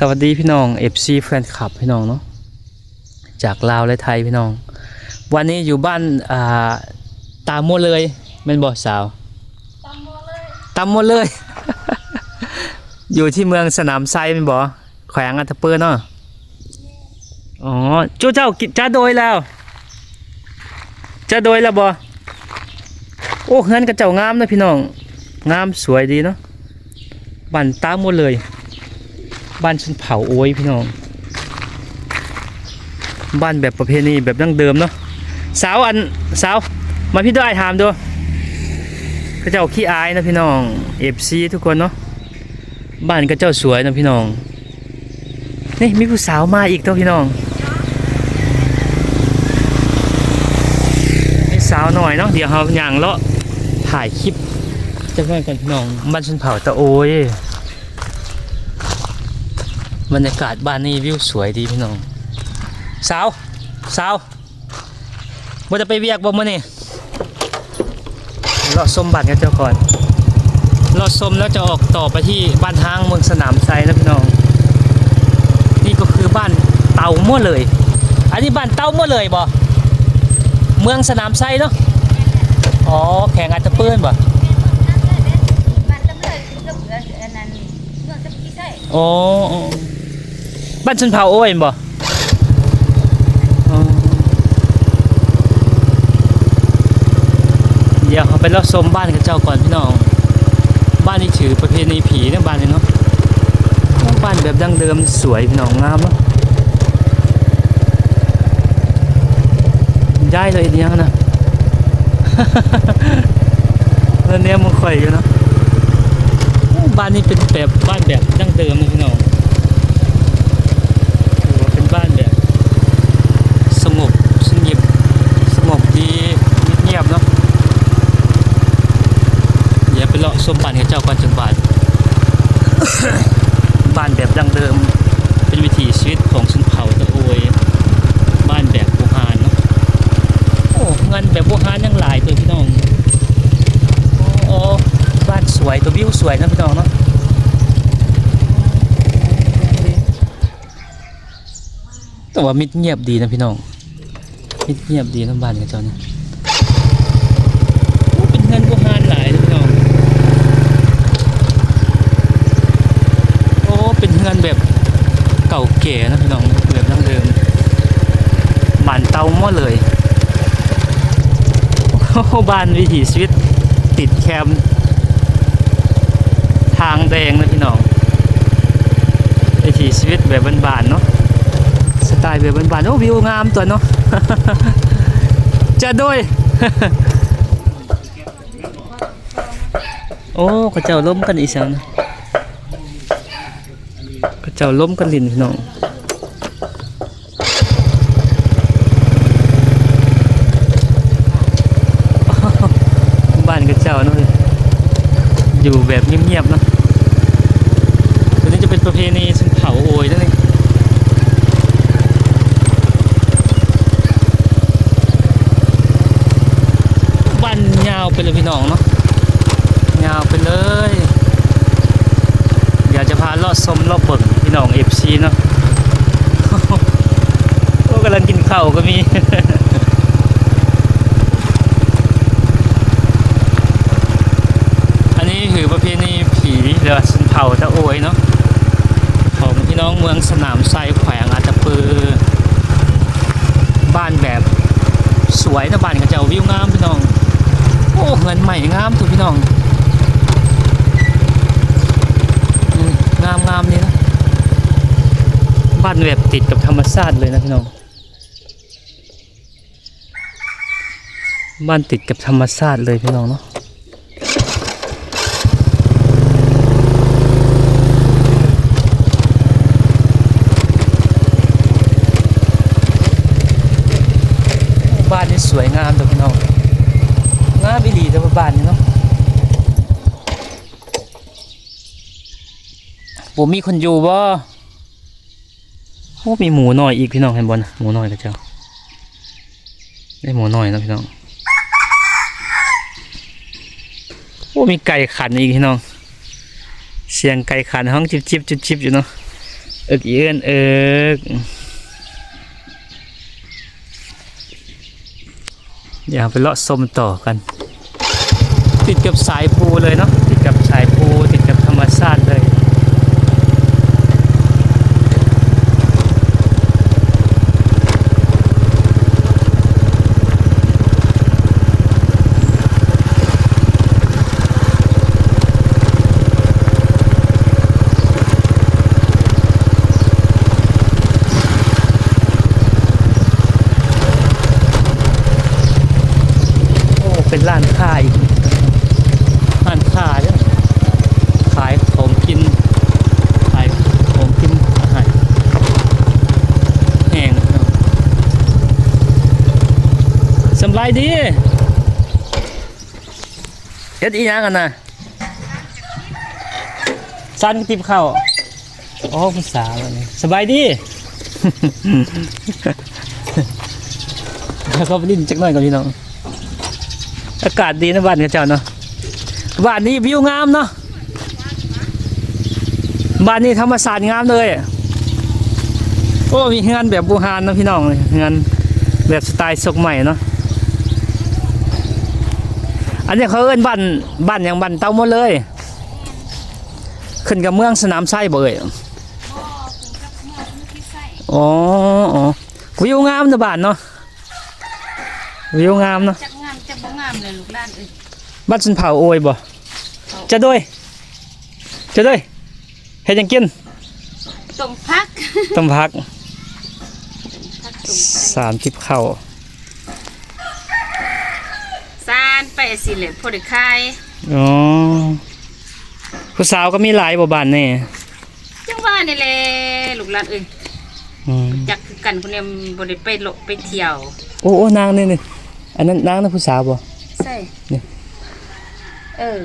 สวัสดีพี่น้อง FC แฟนคลับพี่น้องเนาะจากลาวและไทยพี่น้อง วันนี้อยู่บ้านอ่าตามหมดเลยแม่นบ่สาวตังโมเลยตามหมดเลย อยู่ที่เมืองสนามไซแม่นบ่แขวงอัตตปือเนาะอ๋อเจ้าเจ้ากินจ้าโดยแล้วจ้าโดยแล้วบ่โอ้เฮือนกระเจ้างามเนะพี่น้อง งามสวยดีเนาะบ้านตามหมดเลย บ้านชนเผาโอ้ยพี่น้อง บ้านแบบประเพณีแบบดั้งเดิมเนาะสาวอันสาวมาพี่ด้วยถามดูพระเจ้าขี้อายนะพี่น้องเอฟซีทุกคนเนาะบ้านก็เจ้าสวยนะพี่น้องนี่มีผู้สาวมาอีกตัวพี่น้องนี่สาวหน่อยเนาะเดี๋ยวเราย่างเลาะถ่ายคลิปจะเพื่อนกันพี่น้องบ้านชนเผาตะโอย บรรยากาศบ้านนี่วิวสวยดีพี่น้องสาวสาวบ่จะไปเวียกบ่มื้อนี่รอสมบัติกันเจ้าก่อนรอสมแล้วจะออกต่อไปที่บ้านทางเมืองสนามไซนะพี่น้อง นี่ก็คือบ้านเตามั่วเลย อันนี้บ้านเตามั่วเลยบ่เมืองสนามไซเนาะอ๋อแข่งอาจจะเปื้อนบ่มันจำเลยคือกั บ้านชนเผ่าโอ้ยบ่เดี๋ยวเขาไปรับชมบ้านกับเจ้าก่อนพี่น้อง บ้านนี้ถือประเพณีผีนะบ้านนี้เนาะบ้านแบบดั้งเดิมสวยพี่น้องงามเนาะย้ายเลยเดียวนะแล้วเนี้ยมันข่อยอยู่เนาะบ้านนี้เป็นแบบบ้านแบบดั้งเดิมนะพี่น้องถือว่าเป็นบ้านแบบ สงบสงบสงบดีเงียบๆเนาะเดี๋ยวไปเลาะชมบ้านกับเจ้าก่อนจังบาน บ้านแบบ ดั้งเดิม เป็นวิถีชีวิตของชนเผ่าตะโอยบ้านแบบโบราณเนาะโอ้เงินแบบโบราณยังหลายตัวพี่น้องโอ้โอ้บ้านสวยตัววิวสวยนะพี่น้องเนาะแต่ว่ามิดเงียบดีนะพี่น้องมิดเงียบดีนะบ้านกับเจ้าเนี่ยโอ้เป็นเงินโบราณหลายนะพี่น้อง โอ้เป็นเงินแบบเก่าแก่นะพี่น้องแบบดั้งเดิมหมันเตาหม้อเลย โอ้โห บ้านวิถีชีวิตติดแคมป์ทางแดงนะพี่น้องวิถีชีวิตแบบบ้านๆเนาะสไตล์แบบบ้านๆโอ้วิวงามตัวเนาะจะโดยโอ้เขาเจ้าล้มกันอีสังนะขาเจ้าล้มกันลินพี่น้อง บ้านกับเจ้าเนาะ อยู่แบบเงียบๆนะตัวนี้จะเป็นประเพณีชนเผ่าโอยนั่นเองบ้านยาวไปเลยพี่น้องเนาะยาวไปเลยเดี๋ยวจะพาลอดชมรอบเบิ่งพี่น้องเอฟซีเนาะก็กำลังกินข้าวก็มี อันนี้คือประเพณีผีเรือสัน เผาตะโอยเนาะของพี่น้องเมืองสนามไซแขวงอาจจะปือ บ้านแบบสวยนะบ้านกับเจ้าวิวงามพี่น้อง โอ้เงินใหม่งามทุกพี่น้องงามงามนี่นะบ้านแบบติดกับธรรมชาติเลยนะพี่น้องบ้านติดกับธรรมชาติเลยพี่น้องเนาะ บ้านนี่ สวยงามเด้อพี่น้องงามอีหลีเด้อบ้านนี่เนาะบ่มีคนอยู่บ่โอ้มีหมูน้อยอีกพี่น้องเห็นบ่นะหมูน้อยกับเจ้าได้หมูน้อยนะพี่น้องโอ้มีไก่ขันอีกพี่น้อง เสียงไก่ขันห้องจิบจิบจิบจิบอยู่เนาะเอิกอีเอินเอิก เดี๋ยวไปเลาะชมต่อกัน ติดกับสายภูเลยเนาะติดกับสายภูติดกับธรรมชาติเลย โอ้เป็นร้านค้าอีกร้านค้าเนี่ยขายของกิน ขายของกินอาหารแห้งเนาะ สำไรดีเฮ็ดอีหยังกันนะซันกระติบข้าวโอ้ภาษาวันนี้สบายดีเขาไปลิ้นจักหน่อยกับพี่น้องอากาศดีนะบ้านเขาเจ้าเนาะบ้านนี้วิวงามเนาะบ้านนี้ธรรมศาสตร์งามเลยโอ้มีเฮือนแบบบูฮานเนาะพี่น้องเฮือนแบบสไตล์สกใหม่เนาะ อันนี้เขาเอิ้นบ้านบ้านอย่างบ้านเต้าหมดเลย ขึ้นกับเมืองสนามไส้บ่เอ่ยบ่คือกับเมื่อมือที่ใส่อ๋ออ๋อวิวงามนะบ้านเนาะวิวงามเนาะจักงามจักบ่งามเลยลูกหลานเอ้ยบ้านชนเผ่าโอยบ่จะด้วยจะด้วยเฮ็ดหยังกินต้มพักต้มพักพักต้มสามทิพเข้า ซาน ไปสิเลยพอได้ขายอ๋อผู้สาวก็มีหลายบ่บ้านนี่จังว่านี่แหละลูกหลานเอ้ยอืมจักคือกันคนเนี้บ่ได้ไปโลกไปเที่ยวโอ้โอ้นางนี่นี่อันนั้นนางนะผู้สาวบ่ใช่ นี่ เออ